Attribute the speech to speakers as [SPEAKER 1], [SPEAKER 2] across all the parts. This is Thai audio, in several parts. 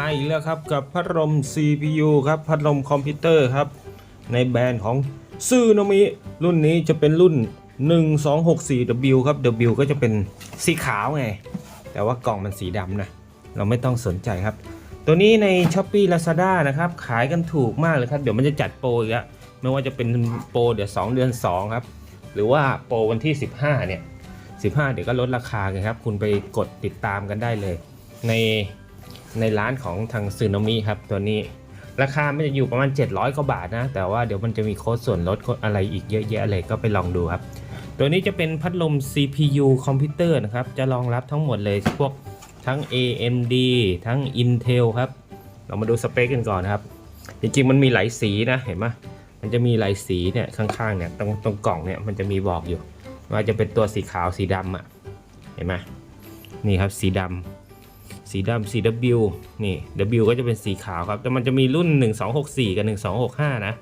[SPEAKER 1] มาอีกแล้วครับกับพัดลม CPU ครับพัดลมคอมพิวเตอร์ครับ ในแบรนด์ของซูโนมิรุ่นนี้จะเป็นรุ่น 1264W ครับ W ก็จะเป็นสีขาวไง แต่ว่ากล่องมันสีดำนะ เราไม่ต้องสนใจครับ ตัวนี้ใน s h อ p e e Lazada นะครับ ขายกันถูกมากเลยครับ เดี๋ยวมันจะจัดโปรอีกแล้วไม่ว่าจะเป็นโปรเดี๋ยว 2 เดือน 2 ครับ หรือว่าโปรวันที่ 15 เนี่ย 15 เดี๋ยวก็ลดราคากันครับ คุณไปกดติดตามกันได้เลย ใน ในร้านของทางซึนามิครับตัวนี้ ราคาไม่จะอยู่ประมาณ 700 กว่าบาทนะ แต่ว่าเดี๋ยวมันจะมีโค้ดส่วนลดอะไรอีกเยอะแยะเลยก็ไปลองดูครับ ตัวนี้จะเป็นพัดลม CPU คอมพิวเตอร์นะครับ จะรองรับทั้งหมดเลยพวกทั้ง AMD ทั้ง Intel ครับ เรามาดูสเปคกันก่อนนะครับ จริงๆมันมีหลายสีนะเห็นไหมมันจะมีหลายสีเนี่ยข้างๆเนี่ยตรงตรงกล่องเนี่ยมันจะมีบอกอยู่ ว่าจะเป็นตัวสีขาวสีดำอะเห็นไหมนี่ครับสีดำ สีดำสี W นี่ W ก็จะเป็นสีขาวครับ แต่มันจะมีรุ่น 1264 กับ 1265 นะ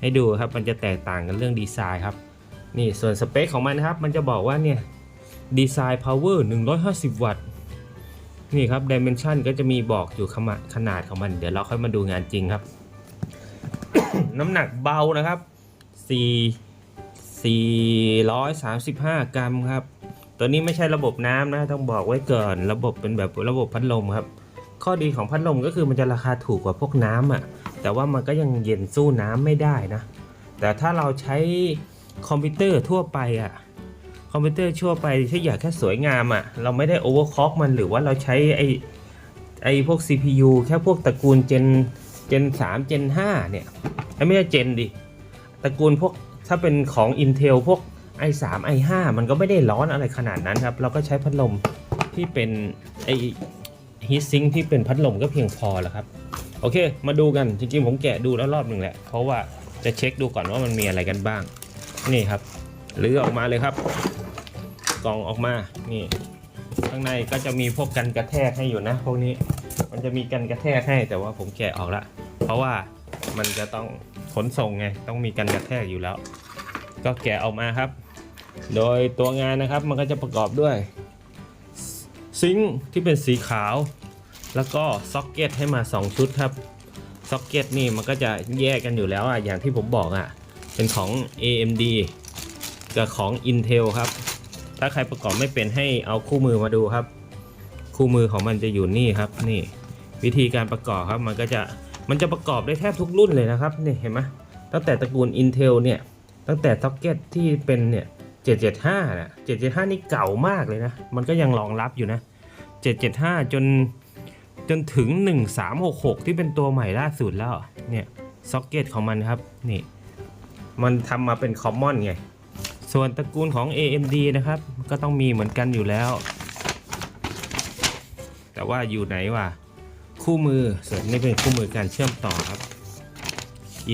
[SPEAKER 1] ให้ดูครับ มันจะแตกต่างกันเรื่องดีไซน์ครับ นี่ส่วนสเปคของมันนะครับ มันจะบอกว่าเนี่ยดีไซน์ power 150 วัตต์ นี่ครับ dimension ก็จะมีบอกอยู่ขขนาดของมัน เดี๋ยวเราค่อยมาดูงานจริงครับ น้ำหนักเบานะครับ 4 435 กรัมครับ ตัวนี้ไม่ใช่ระบบน้ำนะต้องบอกไว้ก่อนระบบเป็นแบบระบบพัดลมครับ ข้อดีของพัดลมก็คือมันจะราคาถูกกว่าพวกน้ำอะ แต่ว่ามันก็ยังเย็นสู้น้ำไม่ได้นะ แต่ถ้าเราใช้คอมพิวเตอร์ทั่วไปอะคอมพิวเตอร์ทั่วไปถ้าอยากแค่สวยงามอะเราไม่ได้โอเวอร์คล็อกมันหรือว่าเราใช้ไอไอพวก CPU แค่พวกตระกูล Gen Gen 3 Gen 5เนี่ยไม่ใช่ Gen ดิตระกูลพวกถ้าเป็นของ Intel พวก i3 i5 มันก็ไม่ได้ร้อนอะไรขนาดนั้นครับ เราก็ใช้พัดลมที่เป็นไอฮีทซิงที่เป็นพัดลมก็เพียงพอแล้วครับ โอเค มาดูกันจริงๆผมแกะดูแล้วรอบหนึ่งแหละ เพราะว่าจะเช็คดูก่อนว่ามันมีอะไรกันบ้าง นี่ครับหรือออกมาเลยครับ กล่องออกมานี่ข้างในก็จะมีพวกกันกระแทกให้อยู่นะ พวกนี้มันจะมีกันกระแทกให้แต่ว่าผมแกะออกละ เพราะว่ามันจะต้องขนส่งไงต้องมีกันกระแทกอยู่แล้ว ก็แกะออกมาครับ โดยตัวงานนะครับมันก็จะประกอบด้วย ซิงค์ที่เป็นสีขาว แล้วก็ซ็อกเก็ตให้มา 2 ชุดครับซ็อกเก็ตนี่มันก็จะแยกกันอยู่แล้วอะอย่างที่ผมบอกอะเป็นของ AMD กับของ Intel ครับ ถ้าใครประกอบไม่เป็นให้เอาคู่มือมาดูครับ คู่มือของมันจะอยู่นี่ครับนี่ วิธีการประกอบครับมันก็จะมันจะประกอบได้แทบทุกรุ่นเลยนะครับนี่เห็นไหมตั้งแต่ตระกูล Intel เนี่ยตั้งแต่ซ็อกเก็ตที่เป็นเนี่ย 775นะ775 นี่เก่ามากเลยนะ มันก็ยังรองรับอยู่นะ 775 จนจนถึง 1366 ที่เป็นตัวใหม่ล่าสุดแล้ว เนี่ยซ็อกเก็ตของมันครับนี่ มันทำมาเป็นคอมมอนไง ส่วนตระกูลของ AMD นะครับ ก็ต้องมีเหมือนกันอยู่แล้ว แต่ว่าอยู่ไหนวะคู่มือส่วนนี้เป็นคู่มือการเชื่อมต่อครับ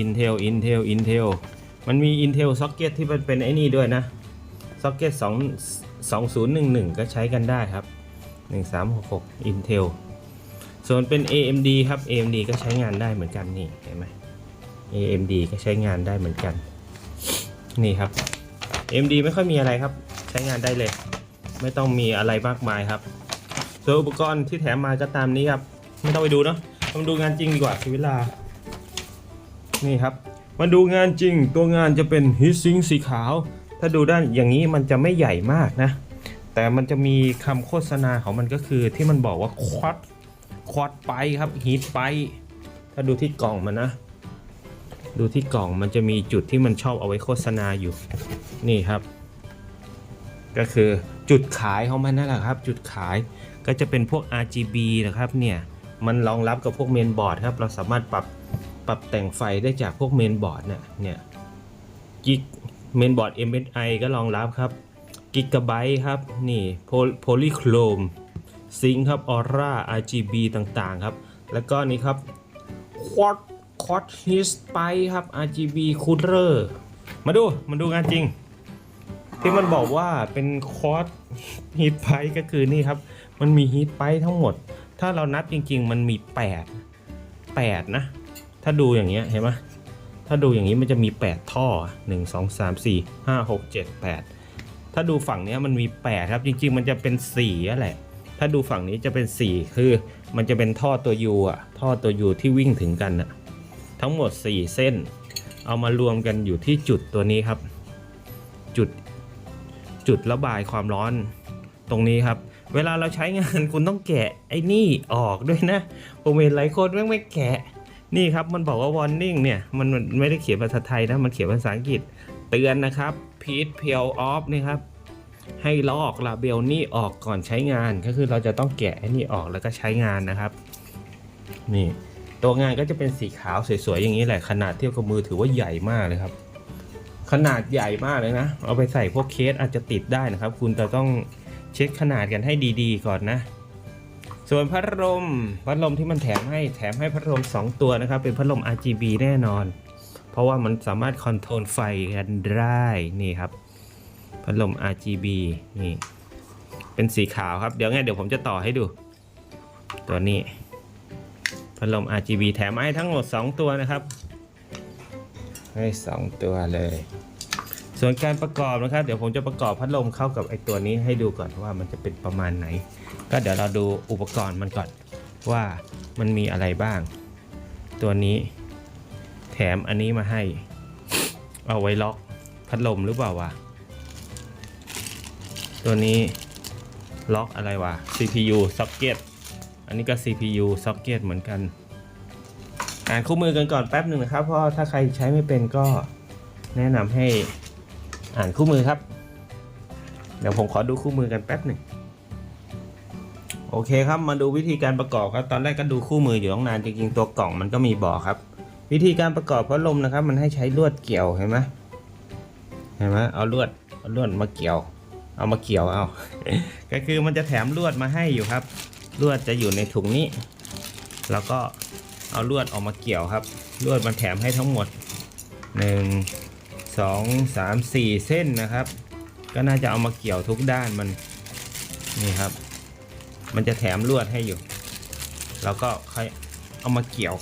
[SPEAKER 1] Intel Intel Intel มันมี Intel Socket ที่มันเป็นไอ้นี่ด้วยนะ Socket 2 2011 ก็ใช้กันได้ครับ 1366 Intel ส่วนเป็น AMD ครับ AMD ก็ใช้งานได้เหมือนกันนี่เห็นไหม AMD ก็ใช้งานได้เหมือนกัน นี่ครับ AMD ไม่ค่อยมีอะไรครับ ใช้งานได้เลย ไม่ต้องมีอะไรมากมายครับ ส่วนอุปกรณ์ที่แถมมาก็ตามนี้ครับ ไม่ต้องไปดูเนาะมาดูงานจริงดีกว่าสียเวลา นี่ครับ มาดูงานจริง ตัวงานจะเป็นฮิตซิงสีขาว ถ้าดูด้านอย่างนี้มันจะไม่ใหญ่มากนะ แต่มันจะมีคำโฆษณาของมันก็คือที่มันบอกว่าควอดควอดไปครับฮีทไป ถ้าดูที่กล่องมันนะ ดูที่กล่องมันจะมีจุดที่มันชอบเอาไว้โฆษณาอยู่ นี่ครับ ก็คือจุดขายของมันนั่นแหละครับ จุดขายก็จะเป็นพวก RGB นะครับเนี่ยมันรองรับกับพวกเมนบอร์ดครับ เราสามารถปรับปรับแต่งไฟได้จากพวกเมนบอร์ดเนี่ยเนี่ยกิก เมนบอร์ด MSI ก็รองรับครับกิกะไบต์ครับ นี่โพลีโครมซิงครับออร่า RGB ต่างๆ ครับ แล้วก็นี่ครับควอดคอ d ฮิสไปครับ RGB cooler มาดู มาดูงานจริง ที่มันบอกว่าเป็นคอร์สฮีทไพก็คือนี่ครับ มันมีฮีทไพทั้งหมด ถ้าเรานับจริง ๆ มันมี 8 8 นะ ถ้าดูอย่างเงี้ยเห็นไหม ถ้าดูอย่างนี้มันจะมี 8 ท่อ 1 2 3 4 5 6 7 8 ถ้าดูฝั่งนี้มันมี 8 ครับ จริง ๆ มันจะเป็น4นั่นแหละ ถ้าดูฝั่งนี้จะเป็น 4 คือมันจะเป็นท่อตัวยูอะ ท่อตัวยูที่วิ่งถึงกันอะ ทั้งหมด 4 เส้น เอามารวมกันอยู่ที่จุดตัวนี้ครับ จุด จุดระบายความร้อนตรงนี้ครับ เวลาเราใช้งานคุณต้องแกะไอ้นี่ออกด้วยนะผมเห็นหลายคนแม่งไม่แกะ นี่ครับมันบอกว่า warning เนี่ยมันไม่ได้เขียนภาษาไทยนะมันเขียนภาษาอังกฤษเตือนนะครับพีทเพียวออฟนี่ครับให้ลอกลาเบลนี่ออกก่อนใช้งานก็คือเราจะต้องแกะไอ้นี่ออกแล้วก็ใช้งานนะครับ นี่ตัวงานก็จะเป็นสีขาวสวยๆอย่างนี้แหละขนาดเทียบกับมือถือว่าใหญ่มากเลยครับ ขนาดใหญ่มากเลยนะ เอาไปใส่พวกเคสอาจจะติดได้นะครับ คุณจะต้องเช็คขนาดกันให้ดีๆ ก่อนนะ ส่วนพัดลมพัดลมที่มันแถมให้แถมให้พัดลม 2 ตัวนะครับ เป็นพัดลม RGB แน่นอน เพราะว่ามันสามารถคอนโทรลไฟกันได้นี่ครับ พัดลม RGB นี่ เป็นสีขาวครับ เดี๋ยวไงเดี๋ยวผมจะต่อให้ดู ตัวนี้ พัดลม RGB แถมมาให้ทั้งหมด 2 ตัวนะครับ ให้ 2 ตัวเลย ส่วนการประกอบนะครับ เดี๋ยวผมจะประกอบพัดลมเข้ากับไอตัวนี้ให้ดูก่อนว่ามันจะเป็นประมาณไหน ก็เดี๋ยวเราดูอุปกรณ์มันก่อนว่ามันมีอะไรบ้าง ตัวนี้แถมอันนี้มาให้ เอาไว้ล็อกพัดลมหรือเปล่าวะตัวนี้ล็อกอะไรวะ CPU socket อันนี้ก็ CPU socket เหมือนกัน อ่านคู่มือกันก่อนแป๊บหนึ่งนะครับ เพราะถ้าใครใช้ไม่เป็นก็แนะนำให้ อ่านคู่มือครับ เดี๋ยวผมขอดูคู่มือกันแป๊บหนึ่งโอเคครับมาดูวิธีการประกอบครับตอนแรกก็ดูคู่มืออยู่ตั้งนานจริงๆตัวกล่องมันก็มีบอกครับ วิธีการประกอบพัดลมนะครับ มันให้ใช้ลวดเกี่ยวเห็นไหมเห็นไหมเอาลวดเอาลวดมาเกี่ยว เอามาเกี่ยวเอาก็คือมันจะแถมลวดมาให้อยู่ครับลวดจะอยู่ในถุงนี้ แล้วก็เอาลวดออกมาเกี่ยวครับลวดมันแถมให้ทั้งหมด 1 2 3 4 เส้นนะครับ ก็น่าจะเอามาเกี่ยวทุกด้านมันนี่ครับ มันจะแถมลวดให้อยู่ แล้วก็ค่อยเอามาเกี่ยว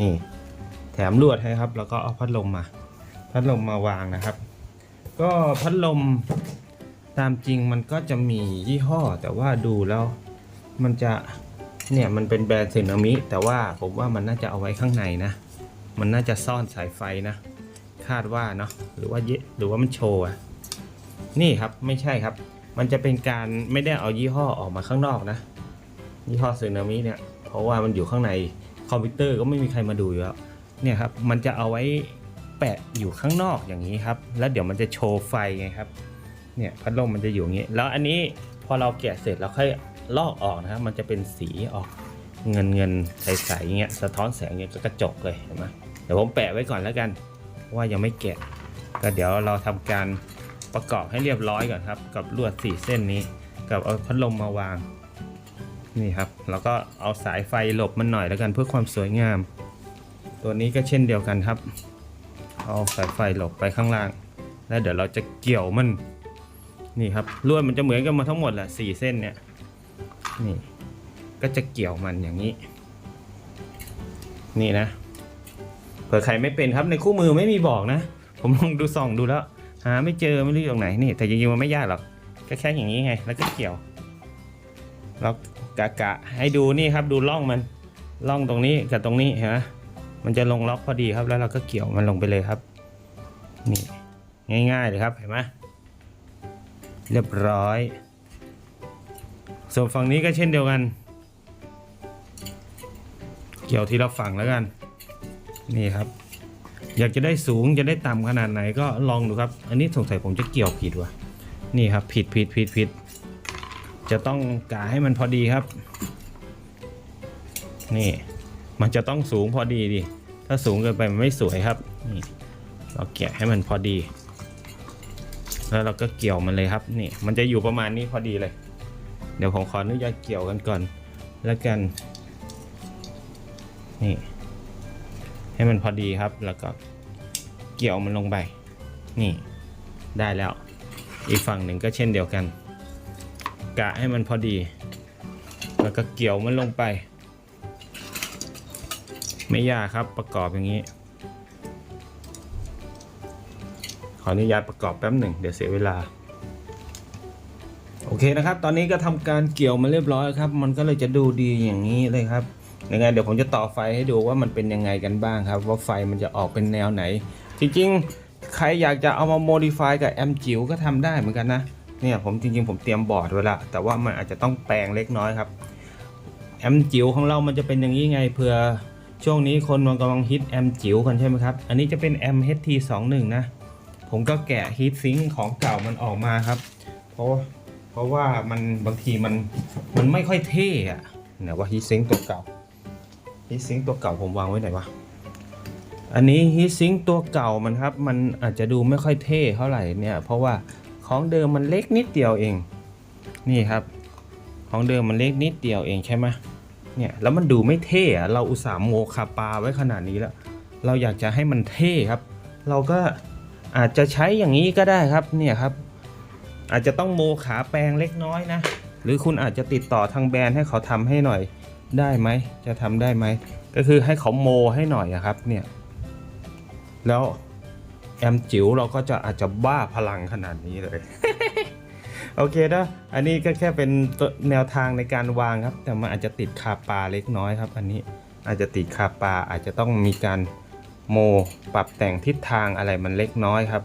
[SPEAKER 1] นี่แถมลวดให้ครับ แล้วก็เอาพัดลมมา พัดลมมาวางนะครับ ก็พัดลมตามจริงมันก็จะมียี่ห้อ แต่ว่าดูแล้วมันจะเนี่ยมันเป็นแบรนด์สึนามิแต่ว่าผมว่ามันน่าจะเอาไว้ข้างในนะ มันน่าจะซ่อนสายไฟนะ คาดว่าเนาะหรือว่าเยหรือว่ามันโชว์อะนี่ครับไม่ใช่ครับ มันจะเป็นการไม่ได้เอายี่ห้อออกมาข้างนอกนะ ยี่ห้อสึนามิเนี่ย เพราะว่ามันอยู่ข้างในคอมพิวเตอร์ก็ไม่มีใครมาดูอยู่แล้วเนี่ยครับมันจะเอาไว้แปะอยู่ข้างนอกอย่างนี้ครับ แล้วเดี๋ยวมันจะโชว์ไฟไงครับเนี่ยพัดลมมันจะอยู่อย่างนี้ แล้วอันนี้พอเราแกะเสร็จเราค่อยลอกออกนะครับ มันจะเป็นสีออกเงินเงินใสๆเงี้ยสะท้อนแสงเงี้ยก็กระจกเลยเห็นไหมเดี๋ยวผมแปะไว้ก่อนแล้วกัน ว่ายังไม่แกะก็เดี๋ยวเราทำการประกอบให้เรียบร้อยก่อนครับ กับลวดสี่เส้นนี้ กับเอาพัดลมมาวาง นี่ครับ แล้วก็เอาสายไฟหลบมันหน่อยแล้วกันเพื่อความสวยงาม ตัวนี้ก็เช่นเดียวกันครับ เอาสายไฟหลบไปข้างล่าง แล้วเดี๋ยวเราจะเกี่ยวมันนี่ครับลวดมันจะเหมือนกันมาทั้งหมดแหละสี่เส้นเนี่ยนี่ก็จะเกี่ยวมันอย่างนี้ นี่นะ เผื่อใครไม่เป็นครับในคู่มือไม่มีบอกนะ ผมลองดูส่องดูแล้วหาไม่เจอไม่รู้อยู่ตรงไหนนี่แต่จริงๆมันไม่ยากหรอกก็แค่อย่างนี้ไง แล้วก็เกี่ยวแล้วกะกะให้ดูนี่ครับดูร่องมันร่องตรงนี้กับตรงนี้เห็นไหมมันจะลงล็อกพอดีครับแล้วเราก็เกี่ยวมันลงไปเลยครับนี่ง่ายๆเลยครับเห็นไหมเรียบร้อย ส่วนฝั่งนี้ก็เช่นเดียวกัน เกี่ยวทีละฝั่งแล้วกัน นี่ครับ อยากจะได้สูงจะได้ต่ำขนาดไหนก็ลองดูครับ อันนี้สงสัยผมจะเกี่ยวผิดว่ะนี่ครับผิดผิดผิดผิดจะต้องกาให้มันพอดีครับ นี่มันจะต้องสูงพอดีดิถ้าสูงเกินไปมันไม่สวยครับนี่เราแกะให้มันพอดี แล้วเราก็เกี่ยวมันเลยครับนี่มันจะอยู่ประมาณนี้พอดีเลย เดี๋ยวผมขออนุญาตเกี่ยวกันก่อนแล้วกันนี่ ให้มันพอดีครับ แล้วก็เกี่ยวมันลงไป นี่ได้แล้ว อีกฝั่งหนึ่งก็เช่นเดียวกัน กะให้มันพอดี แล้วก็เกี่ยวมันลงไป ไม่ยากครับประกอบอย่างนี้ ขออนุญาตประกอบแป๊บหนึ่งเดี๋ยวเสียเวลาโโอเคนะครับ ตอนนี้ก็ทำการเกี่ยวมาเรียบร้อยครับ มันก็เลยจะดูดีอย่างนี้เลยครับ ยังไงเดี๋ยวผมจะต่อไฟให้ดูว่ามันเป็นยังไงกันบ้างครับ ว่าไฟมันจะออกเป็นแนวไหน จริงๆ ใครอยากจะเอามาโมดิฟายกับแอมจิ๋วก็ทำได้เหมือนกันนะเนี่ยผมจริงๆ ผมเตรียมบอร์ดไว้ละแต่ว่ามันอาจจะต้องแปลงเล็กน้อยครับแอมจิ๋วของเรามันจะเป็นอย่างนี้ไงเผื่อช่วงนี้คนมันกำลังฮิตแอมจิ๋วกันใช่ไหมครับ อันนี้จะเป็น MHT21 นะ ผมก็แกะฮีทซิงค์ของเก่ามันออกมาครับ เพราะเพราะว่ามันบางทีมันมันไม่ค่อยเท่อะเนี่ยว่าฮีทซิงค์ตัวเก่า ฮีทซิงตัวเก่าผมวางไว้ไหนวะ อันนี้ฮีทซิงตัวเก่ามันครับ มันอาจจะดูไม่ค่อยเท่เท่าไหร่เนี่ย เพราะว่าของเดิมมันเล็กนิดเดียวเอง นี่ครับ ของเดิมมันเล็กนิดเดียวเองใช่ไหมเนี่ย แล้วมันดูไม่เท่อะเราอุตส่าห์โมคาปาไว้ขนาดนี้แล้ว เราอยากจะให้มันเท่ครับ เราก็อาจจะใช้อย่างนี้ก็ได้ครับ เนี่ยครับ อาจจะต้องโมขาแปลงเล็กน้อยนะ หรือคุณอาจจะติดต่อทางแบรนด์ให้เขาทำให้หน่อย ได้ไหมจะทำได้ไหมก็คือให้เขาโมให้หน่อยอะครับเนี่ยแล้วแอมจิ๋วเราก็จะอาจจะบ้าพลังขนาดนี้เลย โอเคนะอันนี้ก็แค่เป็นแนวทางในการวางครับ แต่มันอาจจะติดคาปาเล็กน้อยครับ อันนี้อาจจะติดคาปาอาจจะต้องมีการโมปรับแต่งทิศทางอะไรมันเล็กน้อยครับ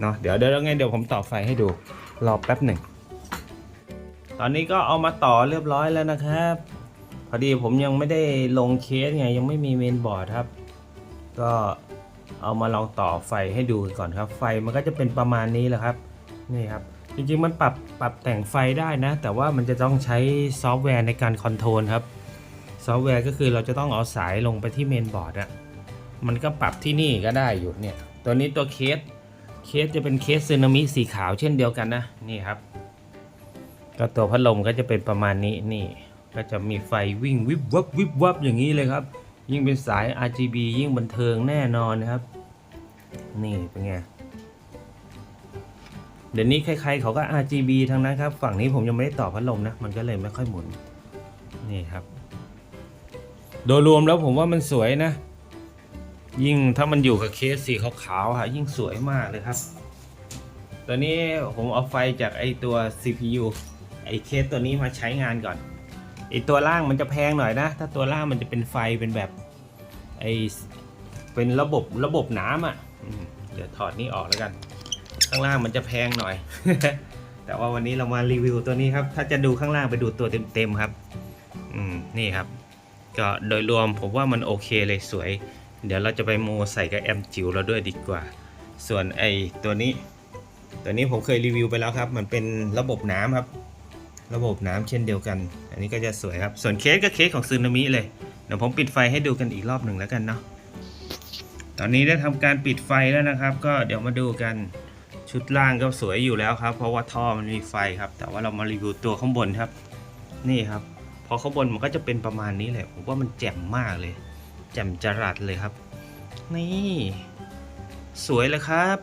[SPEAKER 1] เนาะเดี๋ยวเดี๋ยวไงเดี๋ยวผมต่อไฟให้ดูรอแป๊บหนึ่งตอนนี้ก็เอามาต่อเรียบร้อยแล้วนะครับ พอดีผมยังไม่ได้ลงเคสไงยังไม่มีเมนบอร์ดครับ ก็เอามาลองต่อไฟให้ดูก่อนครับ ไฟมันก็จะเป็นประมาณนี้แหละครับนี่ครับ จริงๆมันปรับปรับแต่งไฟได้นะ แต่ว่ามันจะต้องใช้ซอฟต์แวร์ในการคอนโทรลครับ ซอฟต์แวร์ก็คือเราจะต้องเอาสายลงไปที่เมนบอร์ดอะมันก็ปรับที่นี่ก็ได้อยู่เนี่ย ตัวนี้ตัวเคสเคสจะเป็นเคสซึนามิสีขาวเช่นเดียวกันนะนี่ครับ ก็ตัวพัดลมก็จะเป็นประมาณนี้นี่ ก็จะมีไฟวิ่งวิบวับวิบวับอย่างนี้เลยครับ ยิ่งเป็นสาย RGB ยิ่งบันเทิงแน่นอนนะครับ นี่เป็นไงเดี๋ยวนี้ใครๆเขาก็ RGB ทั้งนั้นครับ ฝั่งนี้ผมยังไม่ได้ต่อพัดลมนะ มันก็เลยไม่ค่อยหมุน นี่ครับ โดยรวมแล้วผมว่ามันสวยนะ ยิ่งถ้ามันอยู่กับเคสสีขาวๆฮะยิ่งสวยมากเลยครับตัวนี้ผมเอาไฟจากไอตัว CPU ไอเคสตัวนี้มาใช้งานก่อน ไอตัวล่างมันจะแพงหน่อยนะ ถ้าตัวล่างมันจะเป็นไฟเป็นแบบไอเป็นระบบระบบน้ำอะ่ะเดี๋ยวถอดนี่ออกแล้วกัน ข้างล่างมันจะแพงหน่อย แต่ว่าวันนี้เรามารีวิวตัวนี้ครับ ถ้าจะดูข้างล่างไปดูตัวเต็มๆครับ อืมนี่ครับ ก็โดยรวมผมว่ามันโอเคเลยสวย เดี๋ยวเราจะไปโมใส่กับแอมจิ๋วเราด้วยดีกว่า ส่วนไอตัวนี้ ตัวนี้ผมเคยรีวิวไปแล้วครับ มันเป็นระบบน้ำครับ ระบบน้ำเช่นเดียวกัน อันนี้ก็จะสวยครับ ส่วนเคสก็เคสของซึนามิเลย เดี๋ยวผมปิดไฟให้ดูกันอีกรอบหนึ่งแล้วกันเนาะ ตอนนี้ได้ทำการปิดไฟแล้วนะครับ ก็เดี๋ยวมาดูกันชุดล่างก็สวยอยู่แล้วครับ เพราะว่าท่อมันมีไฟครับ แต่ว่าเรามารีวิวตัวข้างบนครับ นี่ครับพอข้างบนมันก็จะเป็นประมาณนี้แหละ ผมว่ามันแจ่มมากเลย แจ่มจรัสเลยครับ นี่ สวยเลยครับ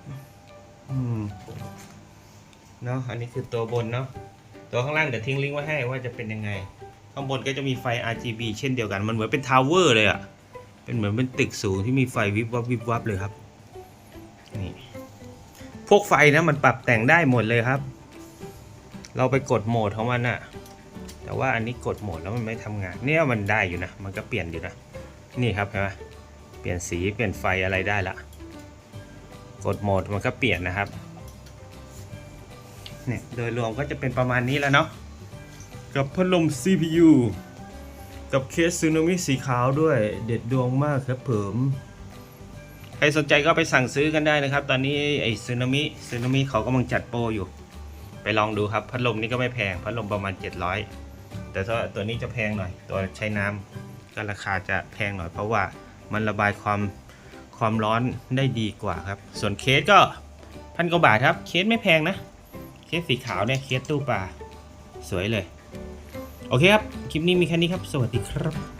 [SPEAKER 1] อืม เนาะอันนี้คือตัวบนเนาะ ตัวข้างล่างเดี๋ยวทิ้งลิงก์ไว้ให้ว่าจะเป็นยังไง ข้างบนก็จะมีไฟ RGB เช่นเดียวกัน มันเหมือนเป็นทาวเวอร์เลยอะ่ะ เป็นเหมือนเป็นตึกสูงที่มีไฟวิบวับวิบวับเลยครับ นี่ พวกไฟนะมันปรับแต่งได้หมดเลยครับ เราไปกดโหมดของมันอะแต่ว่าอันนี้กดโหมดแล้วมันไม่ทำงาน เนี่ยมันได้อยู่นะ มันก็เปลี่ยนอยู่นะ นี่ครับเห็นไหมเปลี่ยนสี เปลี่ยนไฟอะไรได้ละ กดโหมดมันก็เปลี่ยนนะครับ เนี่ยโดยรวมก็จะเป็นประมาณนี้แล้วเนาะกับพัดลม CPU กับเคสซึนามิสีขาวด้วยเด็ดดวงมากครับผมใครสนใจก็ไปสั่งซื้อกันได้นะครับ ตอนนี้ไอ้ซึนามิซึนามิเขากำลังจัดโปรอยู่ ไปลองดูครับพัดลมนี่ก็ไม่แพงพัดลมประมาณ 700 แต่ถ้าตัวนี้จะแพงหน่อย ตัวใช้น้ำก็ราคาจะแพงหน่อย เพราะว่ามันระบายความความร้อนได้ดีกว่าครับ ส่วนเคสก็พันกว่าบาทครับ เคสไม่แพงนะ เคสสีขาวเนี่ยเคสตู้ปลาสวยเลย โอเคครับ คลิปนี้มีแค่นี้ครับ สวัสดีครับ